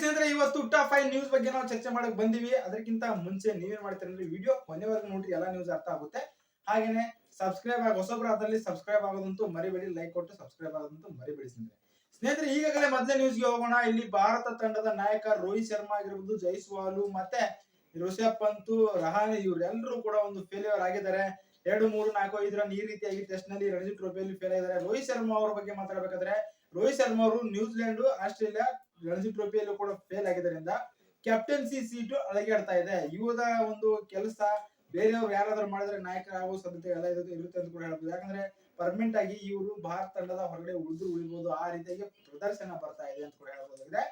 ಸ್ನೇಹಿತರೆ, ಇವತ್ತು top five news ಬಗ್ಗೆ ನಾವು ಚರ್ಚೆ ಮಾಡಕ್ ಬಂದಿವಿ. ಅದಕ್ಕಿಂತ ಮುಂಚೆ ನೀವೇನ್ ಮಾಡ್ತೀರಿ ಅಂದ್ರೆ ವಿಡಿಯೋ ಕೊನೆವರೆಗೂ ನೋಡ್ರಿ, ಎಲ್ಲ ನ್ಯೂಸ್ ಅರ್ಥ ಆಗುತ್ತೆ. ಹಾಗೇನೆ ಸಬ್ಸ್ಕ್ರೈಬ್ ಆಗಿ ಹೊಸೊಬ್ರು ಅದರಲ್ಲಿ ಸಬ್ಸ್ಕ್ರೈಬ್ ಆಗೋದಂತೂ ಮರಿಬೇಡಿ ಲೈಕ್ ಕೊಟ್ಟು ಸಬ್ಸ್ಕ್ರೈಬ್ ಆಗೋದಂತೂ ಮರಿಬೇಡಿ ಸ್ನೇಹಿತರೆ. ಸ್ನೇಹಿತರೆ, ಈಗಾಗಲೇ ಮೊದಲೇ ನ್ಯೂಸ್ಗೆ ಹೋಗೋಣ. ಇಲ್ಲಿ ಭಾರತ ತಂಡದ ನಾಯಕ ರೋಹಿತ್ ಶರ್ಮಾ ಆಗಿರ್ಬೋದು, ಜೈಸ್ವಾಲು ಮತ್ತೆ ಋಷಭ್ ಪಂತ್, ರಹಾನೆ ಇವರೆಲ್ಲರೂ ಕೂಡ ಒಂದು ಫೇಲ್ಯೂರ್ ಆಗಿದ್ದಾರೆ. ಎರಡು, ಮೂರು, ನಾಲ್ಕು ಐದರ ಈ ರೀತಿಯಾಗಿ ಟೆಸ್ಟ್ನಲ್ಲಿ ರಣಜಿ ಟ್ರೋಫಿಯಲ್ಲಿ ಫೇಲ್ ಆಗಿದ್ದಾರೆ. ರೋಹಿತ್ ಶರ್ಮಾ ಅವರ ಬಗ್ಗೆ ಮಾತಾಡಬೇಕಾದ್ರೆ, ರೋಹಿತ್ ಶರ್ಮಾ ಅವರು ನ್ಯೂಜಿಲೆಂಡ್, ಆಸ್ಟ್ರೇಲಿಯಾ ರಣಜಿ ಟ್ರೋಫಿಯಲ್ಲೂ ಕೂಡ ಫೇಲ್ ಆಗಿದ್ದರಿಂದ ಕ್ಯಾಪ್ಟನ್ಸಿ ಸೀಟು ಅಳಗಾಡ್ತಾ ಇದೆ. ಇವರ ಒಂದು ಕೆಲಸ ಬೇರೆಯವ್ರು ಯಾರಾದ್ರೂ ಮಾಡಿದ್ರೆ ನಾಯಕರಾಗುವ ಸಾಧ್ಯತೆ ಎಲ್ಲ ಇರುತ್ತೆ ಅಂತ ಕೂಡ ಹೇಳ್ಬೋದು. ಯಾಕಂದ್ರೆ ಪರ್ಮನೆಂಟ್ ಆಗಿ ಇವರು ಭಾರತ ತಂಡದ ಹೊರಗಡೆ ಉಳಿದು ಉಳಿಬಹುದು ಆ ರೀತಿಯಾಗಿ ಪ್ರದರ್ಶನ ಬರ್ತಾ ಇದೆ ಅಂತ ಕೂಡ ಹೇಳ್ಬೋದಾಗಿದೆ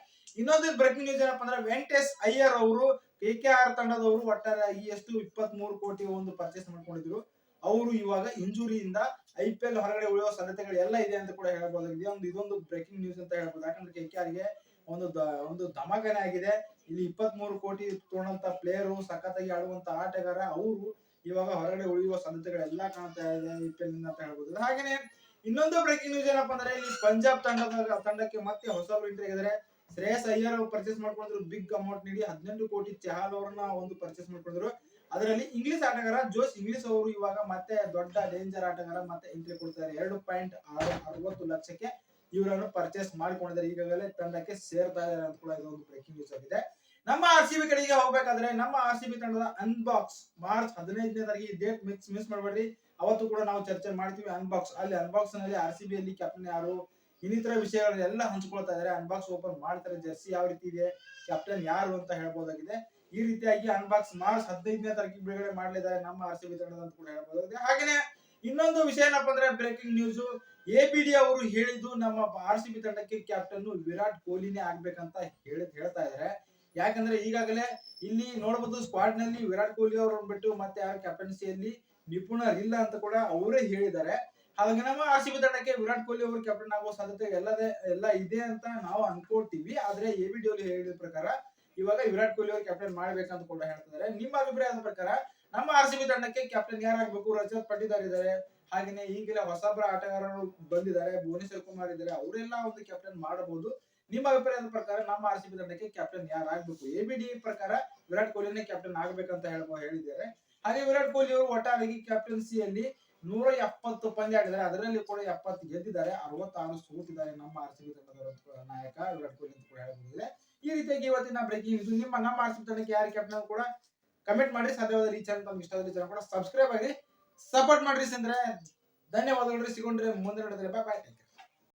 ಇನ್ನೊಂದು ಬ್ರೇಕಿಂಗ್ ನ್ಯೂಸ್ ಏನಪ್ಪಾ ಅಂದ್ರೆ ವೆಂಕಟೇಶ್ ಅಯ್ಯರ್ ಅವರು ಕೆ ಕೆ ಆರ್ ತಂಡದವರು ಒಟ್ಟಾರೆಯಾಗಿ ಎಷ್ಟು ಇಪ್ಪತ್ತ್ ಮೂರು ಕೋಟಿ ಒಂದು ಪರ್ಚೇಸ್ ಮಾಡ್ಕೊಂಡಿದ್ರು. ಅವರು ಇವಾಗ ಇಂಜುರಿಯಿಂದ ಐ ಪಿ ಎಲ್ ಹೊರಗಡೆ ಉಳಿಯುವ ಸಾಧ್ಯತೆಗಳು ಎಲ್ಲ ಇದೆ ಅಂತ ಕೂಡ ಹೇಳ್ಬೋದಾಗಿದೆ ಒಂದು ಇದೊಂದು ಬ್ರೇಕಿಂಗ್ ನ್ಯೂಸ್ ಅಂತ ಹೇಳ್ಬೋದು. ಯಾಕಂದ್ರೆ ಕೆ ಕೆ ಆರ್ಗೆ ಒಂದು ಒಂದು ಧಮಾಕನೆ ಆಗಿದೆ. ಇಲ್ಲಿ ಇಪ್ಪತ್ತ್ ಮೂರು ಕೋಟಿ ತೊಗೊಂಡಂತ ಪ್ಲೇಯರು ಸಖತ್ತಾಗಿ ಆಡುವಂತ ಆಟಗಾರ ಅವರು ಇವಾಗ ಹೊರಗಡೆ ಉಳಿಯುವ ಸಾಧ್ಯತೆಗಳೆಲ್ಲ ಕಾಣ್ತಾ ಇದೆ ಅಂತ ಹೇಳ್ಬೋದು. ಹಾಗೇನೆ ಇನ್ನೊಂದು ಬ್ರೇಕಿಂಗ್ ನ್ಯೂಸ್ ಏನಪ್ಪಾ ಅಂದ್ರೆ ಇಲ್ಲಿ ಪಂಜಾಬ್ ತಂಡದ, ತಂಡಕ್ಕೆ ಮತ್ತೆ ಹೊಸ ಎಂಟ್ರಿ ಆಗಿದ್ದಾರೆ. ಶ್ರೇಯಸ್ ಅಯ್ಯರ್ ಪರ್ಚೇಸ್ ಮಾಡ್ಕೊಂಡ್ರು ಬಿಗ್ ಅಮೌಂಟ್ ನೀಡಿ ಹದಿನೆಂಟು ಕೋಟಿ ಚಹಾಲ್ ಅವ್ರನ್ನ ಒಂದು ಪರ್ಚೇಸ್ ಮಾಡ್ಕೊಂಡ್ರು ಅದರಲ್ಲಿ ಇಂಗ್ಲಿಷ್ ಆಟಗಾರ ಜೋಸ್ ಇಂಗ್ಲಿಷ್ ಅವರು ಇವಾಗ ಮತ್ತೆ ದೊಡ್ಡ ಡೇಂಜರ್ ಆಟಗಾರ ಮತ್ತೆ ಎಂಟ್ರಿ ಕೊಡ್ತಾರೆ. ಎರಡು ಪಾಯಿಂಟ್ ಅರವತ್ತು ಲಕ್ಷಕ್ಕೆ ಇವರನ್ನು ಪರ್ಚೇಸ್ ಮಾಡಿಕೊಂಡಿದ್ದಾರೆ. ಈಗಾಗಲೇ ತಂಡಕ್ಕೆ ಸೇರ್ತಾ ಇದ್ದಾರೆ ಅಂತ ಕೂಡ ಇದೊಂದು ಬ್ರೇಕಿಂಗ್ ನ್ಯೂಸ್ ಆಗಿದೆ. ನಮ್ಮ ಆರ್ ಸಿ ಬಿ ಕಡೆಗೆ ಹೋಗ್ಬೇಕಾದ್ರೆ ನಮ್ಮ ಆರ್ ಸಿ ಬಿ ತಂಡದ ಅನ್ಬಾಕ್ಸ್ ಮಾರ್ಚ್ ಹದಿನೈದನೇ ತಾರೀಕಿಗೆ ಡೇಟ್ ಮಿಕ್ಸ್ ಮಿಸ್ ಮಾಡಬೇಡ್ರಿ. ಅವತ್ತು ಕೂಡ ನಾವು ಚರ್ಚೆ ಮಾಡ್ತೀವಿ ಅನ್ಬಾಕ್ಸ್ ಅಲ್ಲಿ ಅನ್ಬಾಕ್ಸ್ನಲ್ಲಿ ಆರ್ ಸಿ ಬಿ ಅಲ್ಲಿ ಕ್ಯಾಪ್ಟನ್ ಯಾರು, ಇನ್ನಿತರ ವಿಷಯಗಳನ್ನೆಲ್ಲ ಹಂಚ್ಕೊಳ್ತಾ ಇದ್ದಾರೆ. ಅನ್ಬಾಕ್ಸ್ ಓಪನ್ ಮಾಡ್ತಾರೆ. ಜರ್ಸಿ ಯಾವ ರೀತಿ ಇದೆ ಕ್ಯಾಪ್ಟನ್ ಯಾರು ಅಂತ ಹೇಳ್ಬೋದಾಗಿದೆ. ಈ ರೀತಿಯಾಗಿ ಅನ್ಬಾಕ್ಸ್ ಮಾರ್ಚ್ ಹದಿನೈದನೇ ತಾರೀಕು ಬಿಡುಗಡೆ ಮಾಡಲಿದ್ದಾರೆ ನಮ್ಮ ಆರ್ ಸಿ ಬಿ ತಂಡದ ಅಂತ ಕೂಡ ಹೇಳ್ಬೋದಾಗಿದೆ. ಹಾಗೇನೆ ಇನ್ನೊಂದು ವಿಷಯ ಏನಪ್ಪ ಅಂದ್ರೆ breaking news A B D ಅವರು ಹೇಳಿದ್ದು ನಮ್ಮ ಆರ್ ಸಿ ಬಿ ತಂಡಕ್ಕೆ ಕ್ಯಾಪ್ಟನ್ ವಿರಾಟ್ ಕೊಹ್ಲಿನೇ ಆಗ್ಬೇಕಂತ ಹೇಳಿ ಹೇಳ್ತಾ ಇದಾರೆ. ಯಾಕಂದ್ರೆ ಈಗಾಗಲೇ ಇಲ್ಲಿ ನೋಡಬಹುದು ಸ್ಕ್ವಾಡ್ನಲ್ಲಿ ವಿರಾಟ್ ಕೊಹ್ಲಿ ಅವರನ್ನು ಬಿಟ್ಟು ಮತ್ತೆ ಯಾರು ಕ್ಯಾಪ್ಟನ್ಸಿಯಲ್ಲಿ ನಿಪುಣರಿಲ್ಲ ಅಂತ ಕೂಡ ಅವರೇ ಹೇಳಿದ್ದಾರೆ. ಹಾಗಾಗಿ ನಮ್ಮ ಆರ್ ಸಿ ಬಿ ತಂಡಕ್ಕೆ ವಿರಾಟ್ ಕೊಹ್ಲಿ ಅವರು ಕ್ಯಾಪ್ಟನ್ ಆಗುವ ಸಾಧ್ಯತೆ ಎಲ್ಲದೇ ಎಲ್ಲ ಇದೆ ಅಂತ ನಾವು ಅನ್ಕೊಳ್ತೀವಿ. ಆದ್ರೆ ಎ ಬಿ ಡಿ ಅವರು ಹೇಳಿದ ಪ್ರಕಾರ ಇವಾಗ ವಿರಾಟ್ ಕೊಹ್ಲಿ ಅವರು ಕ್ಯಾಪ್ಟನ್ ಮಾಡ್ಬೇಕಂತ ಕೂಡ ಹೇಳ್ತಿದ್ದಾರೆ. ನಿಮ್ಮ ಅಭಿಪ್ರಾಯದ ಪ್ರಕಾರ ನಮ್ಮ ಆರ್ ಸಿ ಬಿ ತಂಡಕ್ಕೆ ಕ್ಯಾಪ್ಟನ್ ಯಾರಾಗಬೇಕು ರಜತ್ ಪಟ್ಟಿದಾರ್ ಇದ್ದಾರೆ ಹಾಗೇನೆ ಈಗಿನ ಹೊಸಬ್ರ ಆಟಗಾರರು ಬಂದಿದ್ದಾರೆ. ಭುವನೇಶ್ವರ್ ಕುಮಾರ್ ಇದ್ದಾರೆ ಅವರೆಲ್ಲ ಒಂದು ಕ್ಯಾಪ್ಟನ್ ಮಾಡಬಹುದು ನಿಮ್ಮ ಅಭಿಪ್ರಾಯದ ಪ್ರಕಾರ ನಮ್ಮ ಆರ್ ಸಿ ಬಿ ತಂಡಕ್ಕೆ ಕ್ಯಾಪ್ಟನ್ ಯಾರಾಗಬೇಕು ಎ ಬಿ ಡಿ ಪ್ರಕಾರ ವಿರಾಟ್ ಕೊಹ್ಲಿನೇ ಕ್ಯಾಪ್ಟನ್ ಆಗ್ಬೇಕಂತ ಹೇಳ್ಬೋ, ಹೇಳಿದ್ದಾರೆ. ಹಾಗೆ ವಿರಾಟ್ ಕೊಹ್ಲಿ ಅವರು ಒಟ್ಟಾರೆಯಾಗಿ ಕ್ಯಾಪ್ಟನ್ಸಿಯಲ್ಲಿ ನೂರ ಎಪ್ಪತ್ತು ಪಂದ್ಯ ಆಡಿದ್ದಾರೆ. ಅದರಲ್ಲಿ ಕೂಡ ಎಪ್ಪತ್ತು ಗೆದ್ದಿದ್ದಾರೆ. ಅರವತ್ತಾರು ಸೋತಿದ್ದಾರೆ ನಮ್ಮ ಆರ್ ಸಿ ಬಿ ತಂಡದ ನಾಯಕ ವಿರಾಟ್ ಕೊಹ್ಲಿ ಅಂತ ಕೂಡ ಹೇಳಬಹುದಿದೆ ಈ ರೀತಿಯಾಗಿ ಇವತ್ತಿನ ಬ್ರೇಕಿಂಗ್ ನ್ಯೂಸ್ ನಿಮ್ಮ ನಮ್ಮ ಆರ್ಸಿದ್ದಕ್ಕೆ ಯಾರು ಕ್ಯಾಪ್ಟನ್ ಕೂಡ ಕಮೆಂಟ್ ಮಾಡಿ ಸಾಧ್ಯವಾದ ಈ ಚಾನಲ್ ತಮ್ಗೆ ಇಷ್ಟ ಚಾನಲ್ ಕೂಡ ಸಬ್ಸ್ಕ್ರೈಬ್ ಆಗಿ ಸಪೋರ್ಟ್ ಮಾಡ್ರಿ ಸಂದ್ರೆ. ಧನ್ಯವಾದಗಳು ಸಿಗೊಂಡ್ರೆ ಮುಂದೆ ನೋಡಿದ್ರೆ ಬಾಯ್ ಬಾಯ್